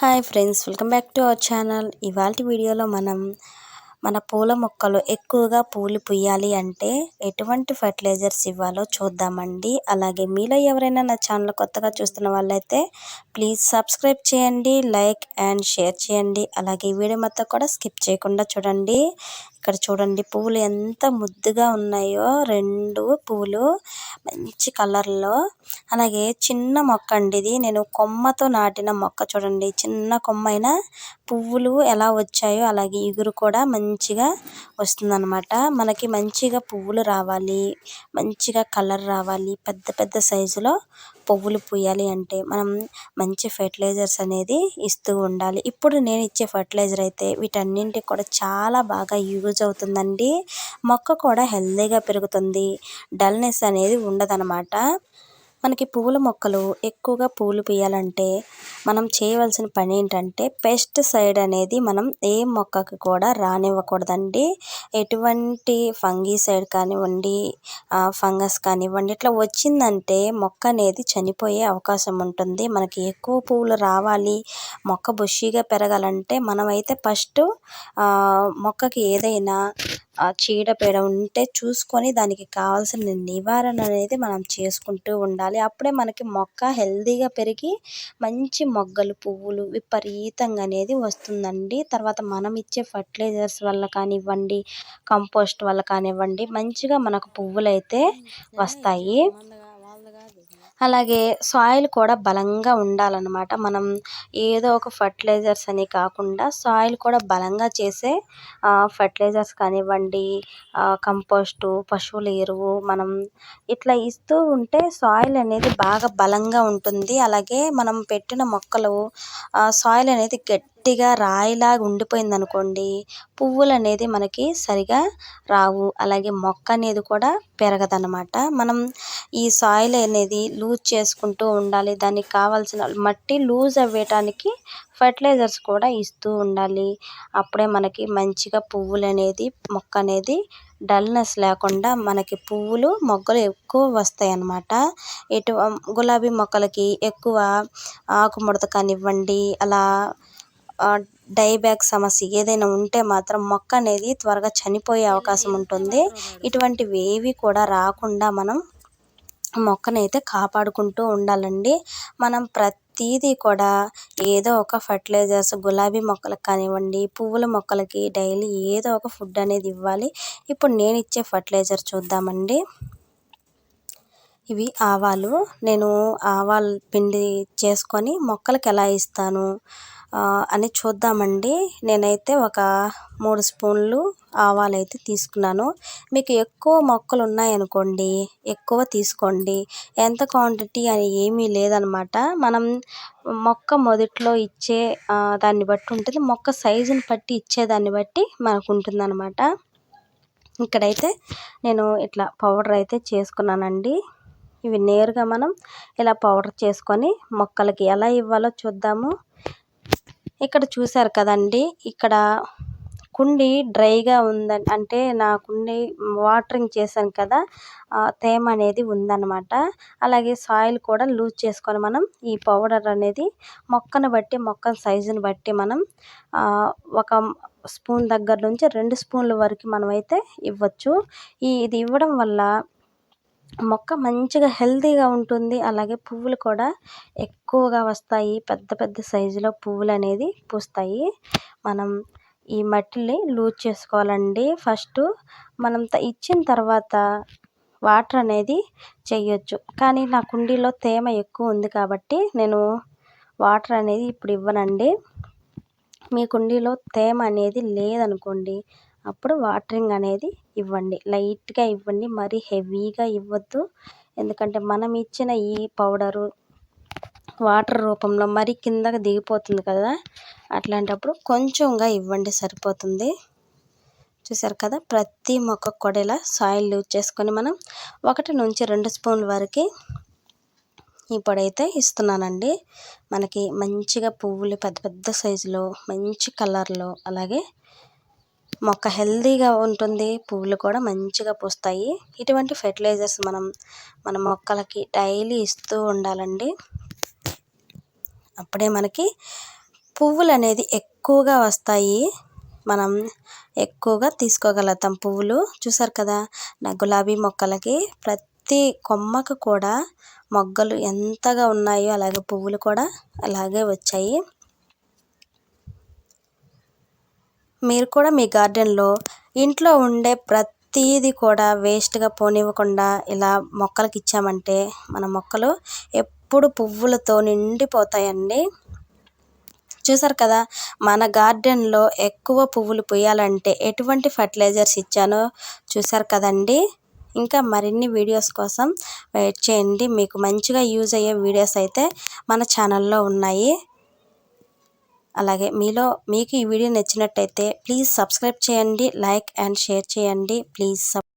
Hi friends welcome back to our channel. ఇవాళ వీడియోలో మనం మన పూల మొక్కలు ఎక్కువగా పూలు పుయ్యాలి అంటే ఎటువంటి ఫర్టిలైజర్స్ ఇవ్వాలో చూద్దామండి. అలాగే మీలో ఎవరైనా నా ఛానల్ కొత్తగా చూస్తున్న వాళ్ళైతే ప్లీజ్ సబ్స్క్రైబ్ చేయండి లైక్ అండ్ షేర్ చేయండి. అలాగే ఈ వీడియో మొత్తం కూడా స్కిప్ చేయకుండా చూడండి. ఇక్కడ చూడండి పువ్వులు ఎంత ముద్దుగా ఉన్నాయో. రెండు పువ్వులు మంచి కలర్లో. అలాగే చిన్న మొక్క అండి ఇది నేను కొమ్మతో నాటిన మొక్క చూడండి. చిన్న కొమ్మ అయినా పువ్వులు ఎలా వచ్చాయో అలాగే ఇగురు కూడా మంచిగా వస్తుందన్నమాట. మనకి మంచిగా పువ్వులు రావాలి. మంచిగా కలర్ రావాలి. పెద్ద పెద్ద సైజులో పువ్వులు పూయాలి అంటే మనం మంచి ఫెర్టిలైజర్స్ అనేది ఇస్తూ ఉండాలి. ఇప్పుడు నేను ఇచ్చే ఫర్టిలైజర్ అయితే వీటన్నింటికి కూడా చాలా బాగా యూజ్ అవుతుందండి. మొక్క కూడా హెల్తీగా పెరుగుతుంది. డల్నెస్ అనేది ఉండదన్నమాట. మనకి పువ్వుల మొక్కలు ఎక్కువగా పూలు పూయాలంటే మనం చేయవలసిన పని ఏంటంటే పెస్ట్ సైడ్ అనేది మనం ఏ మొక్కకి కూడా రానివ్వకూడదండి. ఎటువంటి ఫంగీ సైడ్ కానివ్వండి ఫంగస్ కానివ్వండి ఇట్లా వచ్చిందంటే మొక్క అనేది చనిపోయే అవకాశం ఉంటుంది. మనకి ఎక్కువ పువ్వులు రావాలి మొక్క బుషీగా పెరగాలంటే మనమైతే ఫస్ట్ మొక్కకి ఏదైనా చీడపీడ ఉంటే చూసుకొని దానికి కావాల్సిన నివారణ అనేది మనం చేసుకుంటూ ఉండాలి. అప్పుడే మనకి మొక్క హెల్తీగా పెరిగి మంచి మొగ్గలు పువ్వులు విపరీతంగా అనేది వస్తుందండి. తర్వాత మనం ఇచ్చే ఫర్టిలైజర్స్ వల్ల కానివ్వండి కంపోస్ట్ వల్ల కానివ్వండి మంచిగా మనకు పువ్వులు అయితే వస్తాయి. అలాగే సాయిల్ కూడా బలంగా ఉండాలన్నమాట. మనం ఏదో ఒక ఫర్టిలైజర్స్ అని కాకుండా సాయిల్ కూడా బలంగా చేసే ఫర్టిలైజర్స్ కానివ్వండి కంపోస్టు పశువుల ఎరువు మనం ఇట్లా ఇస్తూ ఉంటే సాయిల్ అనేది బాగా బలంగా ఉంటుంది. అలాగే మనం పెట్టిన మొక్కలు సాయిల్ అనేది గట్టి గట్టిగా రాయిలాగా ఉండిపోయింది అనుకోండి పువ్వులు అనేది మనకి సరిగా రావు. అలాగే మొక్క అనేది కూడా పెరగదన్నమాట. మనం ఈ సాయిల్ అనేది లూజ్ చేసుకుంటూ ఉండాలి. దానికి కావాల్సిన మట్టి లూజ్ అవ్వటానికి ఫర్టిలైజర్స్ కూడా ఇస్తూ ఉండాలి. అప్పుడే మనకి మంచిగా పువ్వులు అనేది మొక్క అనేది డల్నెస్ లేకుండా మనకి పువ్వులు మొగ్గలు ఎక్కువ వస్తాయి అన్నమాట ఎటు గులాబీ మొక్కలకి ఎక్కువ ఆకుముడత కానివ్వండి అలా డైబ్యాక్ సమస్య ఏదైనా ఉంటే మాత్రం మొక్క అనేది త్వరగా చనిపోయే అవకాశం ఉంటుంది. ఇటువంటివి ఏవి కూడా రాకుండా మనం మొక్కనైతే కాపాడుకుంటూ ఉండాలండి. మనం ప్రతిదీ కూడా ఏదో ఒక ఫర్టిలైజర్స్ గులాబీ మొక్కలకు కానివ్వండి పువ్వుల మొక్కలకి డైలీ ఏదో ఒక ఫుడ్ అనేది ఇవ్వాలి. ఇప్పుడు నేను ఇచ్చే ఫర్టిలైజర్ చూద్దామండి. ఇవి ఆవాలు. నేను ఆవాల పిండి చేసుకొని మొక్కలకి ఎలా ఇస్తాను? అని చూద్దామండి. నేనైతే ఒక మూడు స్పూన్లు ఆవాలు అయితే తీసుకున్నాను. మీకు ఎక్కువ మొక్కలు ఉన్నాయనుకోండి ఎక్కువ తీసుకోండి. ఎంత క్వాంటిటీ అని ఏమీ లేదనమాట. మనం మొక్క మొదట్లో ఇచ్చే దాన్ని బట్టి ఉంటుంది. మొక్క సైజుని బట్టి ఇచ్చేదాన్ని బట్టి మనకు ఉంటుందన్నమాట ఇక్కడైతే నేను ఇట్లా పౌడర్ అయితే చేసుకున్నానండి. ఇవి నేరుగా మనం ఇలా పౌడర్ చేసుకొని మొక్కలకి ఎలా ఇవ్వాలో చూద్దాము. ఇక్కడ చూశారు కదండి. ఇక్కడ కుండి డ్రైగా ఉందని అంటే నా కుండి వాటరింగ్ చేశాను కదా తేమ అనేది ఉందన్నమాట. అలాగే సాయిల్ కూడా లూజ్ చేసుకొని మనం ఈ పౌడర్ అనేది మొక్కను బట్టి మొక్క సైజుని బట్టి మనం ఒక స్పూన్ దగ్గర నుంచి రెండు స్పూన్ల వరకు మనమైతే ఇవ్వచ్చు. ఈ ఇది ఇవ్వడం వల్ల మొక్క మంచిగా హెల్తీగా ఉంటుంది. అలాగే పువ్వులు కూడా ఎక్కువగా వస్తాయి. పెద్ద పెద్ద సైజులో పువ్వులు అనేది పూస్తాయి. మనం ఈ మట్టిని లూజ్ చేసుకోవాలండి. ఫస్ట్ మనం ఇచ్చిన తర్వాత వాటర్ అనేది చేయొచ్చు కానీ నా కుండీలో తేమ ఎక్కువ ఉంది కాబట్టి నేను వాటర్ అనేది ఇప్పుడు ఇవ్వనండి. మీ కుండీలో తేమ అనేది లేదనుకోండి అప్పుడు వాటరింగ్ అనేది ఇవ్వండి. లైట్గా ఇవ్వండి. మరీ హెవీగా ఇవ్వద్దు. ఎందుకంటే మనం ఇచ్చిన ఈ పౌడరు వాటర్ రూపంలో మరీ కిందకి దిగిపోతుంది కదా అట్లాంటప్పుడు కొంచెంగా ఇవ్వండి సరిపోతుంది. చూసారు కదా ప్రతి మొక్క కూడా ఇలా సాయిల్ యూజ్ చేసుకొని మనం ఒకటి నుంచి రెండు స్పూన్ల వరకు ఈ పొడి అయితే ఇస్తున్నానండి. మనకి మంచిగా పువ్వులు పెద్ద పెద్ద సైజులో మంచి కలర్లో అలాగే మొక్క హెల్తీగా ఉంటుంది పువ్వులు కూడా మంచిగా పూస్తాయి. ఇటువంటి ఫెర్టిలైజర్స్ మనం మన మొక్కలకి డైలీ ఇస్తూ ఉండాలండి. అప్పుడే మనకి పువ్వులు అనేది ఎక్కువగా వస్తాయి. మనం ఎక్కువగా తీసుకోగలుగుతాం పువ్వులు. చూసారు కదా నా గులాబీ మొక్కలకి ప్రతి కొమ్మకు కూడా మొగ్గలు ఎంతగా ఉన్నాయో అలాగే పువ్వులు కూడా అలాగే వచ్చాయి. మీరు కూడా మీ గార్డెన్లో ఇంట్లో ఉండే ప్రతిదీ కూడా వేస్ట్గా పోనివ్వకుండా ఇలా మొక్కలకి ఇచ్చామంటే మన మొక్కలు ఎప్పుడు పువ్వులతో నిండిపోతాయండి. చూసారు కదా మన గార్డెన్లో ఎక్కువ పువ్వులు పూయాలంటే ఎటువంటి ఫర్టిలైజర్స్ ఇచ్చానో చూసారు కదండి. ఇంకా మరిన్ని వీడియోస్ కోసం వెయిట్ చేయండి. మీకు మంచిగా యూజ్ అయ్యే వీడియోస్ అయితే మన ఛానల్లో ఉన్నాయి. అలాగే మీలో మీకు ఈ వీడియో నచ్చినట్టయితే ప్లీజ్ సబ్స్క్రైబ్ చేయండి లైక్ అండ్ షేర్ చేయండి. ప్లీజ్